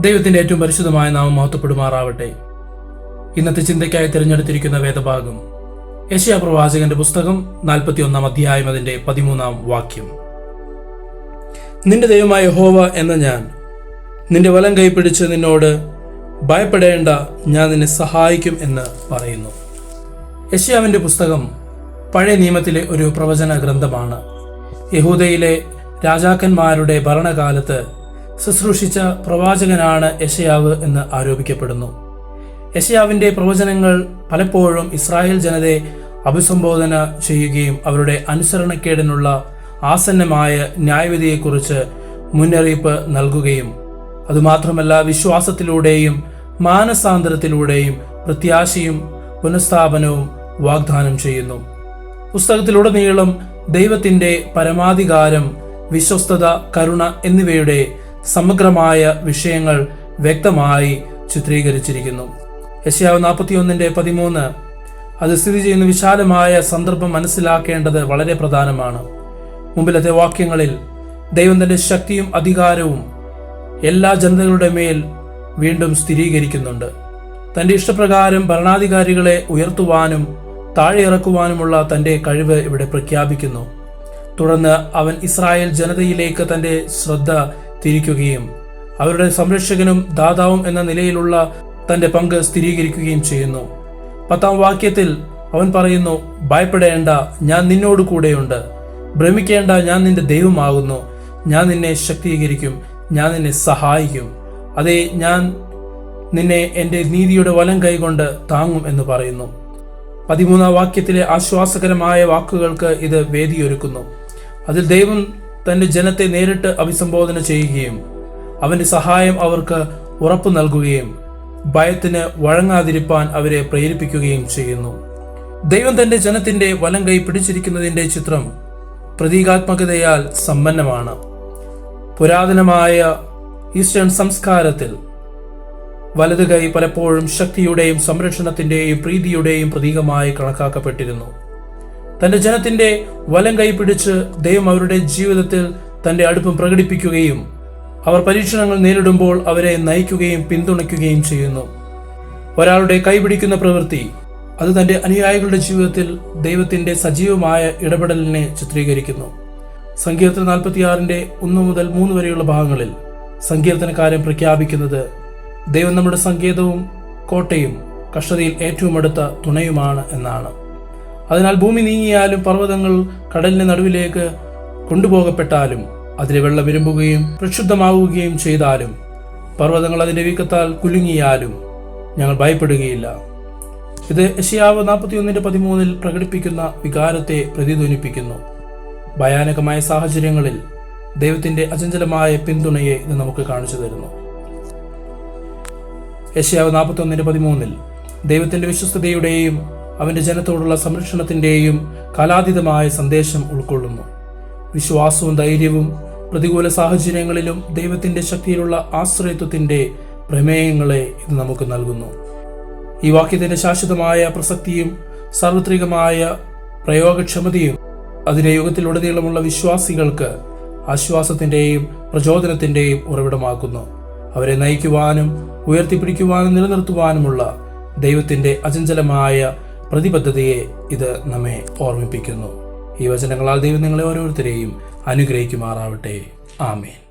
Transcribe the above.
ദൈവത്തിന്റെ ഏറ്റവും പരിശുദ്ധമായ നാമം മഹത്വപ്പെടുമാറാവട്ടെ. ഇന്നത്തെ ചിന്തയ്ക്കായി തിരഞ്ഞെടുത്തിരിക്കുന്ന വേദഭാഗം. യശയാ പ്രവാചകന്റെ പുസ്തകം നാൽപ്പത്തി ഒന്നാം അധ്യായം അതിന്റെ പതിമൂന്നാം വാക്യം. നിന്റെ ദൈവമായ ഹോവ എന്ന ഞാൻ നിന്റെ വലം കൈപ്പിടിച്ച് നിന്നോട് ഭയപ്പെടേണ്ട ഞാൻ നിന്നെ സഹായിക്കും എന്ന് പറയുന്നു. യശ്യാവിന്റെ പുസ്തകം പഴയ നിയമത്തിലെ ഒരു പ്രവചന ഗ്രന്ഥമാണ് യഹൂദയിലെ രാജാക്കന്മാരുടെ ഭരണകാലത്ത് ശുശ്രൂഷിച്ച പ്രവാചകനാണ് യശയാവ് എന്ന് ആരോപിക്കപ്പെടുന്നു. യശയാവിന്റെ പ്രവചനങ്ങൾ പലപ്പോഴും ഇസ്രായേൽ ജനതയെ അഭിസംബോധന ചെയ്യുകയും അവരുടെ അനുസരണക്കേടിനുള്ള ആസന്നമായ ന്യായവിധിയെക്കുറിച്ച് മുന്നറിയിപ്പ് നൽകുകയും അതുമാത്രമല്ല വിശ്വാസത്തിലൂടെയും മാനസാന്തരത്തിലൂടെയും പ്രത്യാശയും പുനഃസ്ഥാപനവും വാഗ്ദാനം ചെയ്യുന്നു. പുസ്തകത്തിലുടനീളം ദൈവത്തിന്റെ പരമാധികാരം വിശ്വസ്തത കരുണ എന്നിവയുടെ സമഗ്രമായ വിഷയങ്ങൾ വ്യക്തമായി ചിത്രീകരിച്ചിരിക്കുന്നു. യശയാവ് നാൽപ്പത്തിയൊന്നിന്റെ പതിമൂന്ന്. അത് സ്ഥിതി ചെയ്യുന്ന വിശാലമായ സന്ദർഭം മനസ്സിലാക്കേണ്ടത് വളരെ പ്രധാനമാണ്. മുമ്പിലത്തെ വാക്യങ്ങളിൽ ദൈവം ശക്തിയും അധികാരവും എല്ലാ ജനതകളുടെ മേൽ വീണ്ടും സ്ഥിരീകരിക്കുന്നുണ്ട്. തന്റെ ഇഷ്ടപ്രകാരം ഭരണാധികാരികളെ ഉയർത്തുവാനും താഴെ ഇറക്കുവാനുമുള്ള തന്റെ കഴിവ് ഇവിടെ പ്രഖ്യാപിക്കുന്നു. തുടർന്ന് അവൻ ഇസ്രായേൽ ജനതയിലേക്ക് തന്റെ ശ്രദ്ധ തിരിക്കുകയും അവരുടെ സംരക്ഷകനും ദാതാവും എന്ന നിലയിലുള്ള തന്റെ പങ്ക് സ്ഥിരീകരിക്കുകയും ചെയ്യുന്നു. പത്താം വാക്യത്തിൽ അവൻ പറയുന്നു ഭയപ്പെടേണ്ട ഞാൻ നിന്നോട് കൂടെയുണ്ട്. ഭ്രമിക്കേണ്ട ഞാൻ നിന്റെ ദൈവമാകുന്നു. ഞാൻ നിന്നെ ശക്തീകരിക്കും ഞാൻ നിന്നെ സഹായിക്കും. അതെ ഞാൻ നിന്നെ എന്റെ നീതിയുടെ വലം കൈകൊണ്ട് താങ്ങും എന്ന് പറയുന്നു. പതിമൂന്നാം വാക്യത്തിലെ ആശ്വാസകരമായ വാക്കുകൾക്ക് ഇത് വേദിയൊരുക്കുന്നു. അതിൽ ദൈവം തന്റെ ജനത്തെ നേരിട്ട് അഭിസംബോധന ചെയ്യുകയും അവന്റെ സഹായം അവർക്ക് ഉറപ്പു നൽകുകയും ഭയത്തിന് വഴങ്ങാതിരിപ്പാൻ അവരെ പ്രേരിപ്പിക്കുകയും ചെയ്യുന്നു. ദൈവം തന്റെ ജനത്തിന്റെ വലം കൈ പിടിച്ചിരിക്കുന്നതിന്റെ ചിത്രം പ്രതീകാത്മകതയാൽ സമ്പന്നമാണ്. പുരാതനമായ ഈസ്റ്റേൺ സംസ്കാരത്തിൽ വലതു കൈ പലപ്പോഴും ശക്തിയുടെയും സംരക്ഷണത്തിന്റെയും പ്രീതിയുടെയും പ്രതീകമായി കണക്കാക്കപ്പെട്ടിരുന്നു. തന്റെ ജനത്തിന്റെ വലം കൈ പിടിച്ച് ദൈവം അവരുടെ ജീവിതത്തിൽ തന്റെ അടുപ്പം പ്രകടിപ്പിക്കുകയും അവർ പരീക്ഷണങ്ങൾ നേരിടുമ്പോൾ അവരെ നയിക്കുകയും പിന്തുണയ്ക്കുകയും ചെയ്യുന്നു. ഒരാളുടെ കൈപിടിക്കുന്ന പ്രവൃത്തി അത് തന്റെ അനുയായികളുടെ ജീവിതത്തിൽ ദൈവത്തിന്റെ സജീവമായ ഇടപെടലിനെ ചിത്രീകരിക്കുന്നു. സങ്കീർത്തന നാൽപ്പത്തിയാറിന്റെ ഒന്ന് മുതൽ മൂന്ന് വരെയുള്ള ഭാഗങ്ങളിൽ സങ്കീർത്തനക്കാരൻ പ്രഖ്യാപിക്കുന്നത് ദൈവം നമ്മുടെ സങ്കേതവും കോട്ടയും കഷ്ടതയിൽ ഏറ്റവും അടുത്ത തുണയുമാണ് എന്നാണ്. അതിനാൽ ഭൂമി നീങ്ങിയാലും പർവതങ്ങൾ കടലിന്റെ നടുവിലേക്ക് കൊണ്ടുപോകപ്പെട്ടാലും അതിലെ വെള്ളം വിരുമ്പുകയും പ്രക്ഷുബ്ധമാവുകയും ചെയ്താലും പർവതങ്ങൾ അതിന്റെ വീക്കത്താൽ കുലുങ്ങിയാലും ഞങ്ങൾ ഭയപ്പെടുകയില്ല. ഇത് യശയാവ് നാൽപ്പത്തിയൊന്നിന്റെ പതിമൂന്നിൽ പ്രകടിപ്പിക്കുന്ന വികാരത്തെ പ്രതിധ്വനിപ്പിക്കുന്നു. ഭയാനകമായ സാഹചര്യങ്ങളിൽ ദൈവത്തിന്റെ അചഞ്ചലമായ പിന്തുണയെ ഇത് നമുക്ക് കാണിച്ചു തരുന്നു. യശയാവ് നാൽപ്പത്തൊന്നിന്റെ പതിമൂന്നിൽ ദൈവത്തിന്റെ വിശ്വസ്തതയുടെയും അവന്റെ ജനത്തോടുള്ള സംരക്ഷണത്തിന്റെയും കാലാതീതമായ സന്ദേശം ഉൾക്കൊള്ളുന്നു. വിശ്വാസവും ധൈര്യവും പ്രതികൂല സാഹചര്യങ്ങളിലും ദൈവത്തിന്റെ ശക്തിയിലുള്ള ആശ്രയത്വത്തിന്റെ പ്രമേയങ്ങളെ ഇത് നമുക്ക് നൽകുന്നു. ഈ വാക്യത്തിന്റെ ശാശ്വതമായ പ്രസക്തിയും സാർവത്രികമായ പ്രയോഗക്ഷമതയും അതിന്റെ യുഗത്തിലുടനീളമുള്ള വിശ്വാസികൾക്ക് ആശ്വാസത്തിന്റെയും പ്രചോദനത്തിന്റെയും ഉറവിടമാക്കുന്നു. അവരെ നയിക്കുവാനും ഉയർത്തിപ്പിടിക്കുവാനും നിലനിർത്തുവാനുമുള്ള ദൈവത്തിന്റെ അചഞ്ചലമായ പ്രതിബദ്ധതയെ ഇത് നമ്മെ ഓർമ്മിപ്പിക്കുന്നു. ഈ വചനങ്ങളാൽ ദൈവം നിങ്ങളെ ഓരോരുത്തരെയും അനുഗ്രഹിക്കുമാറാവട്ടെ. ആമേൻ.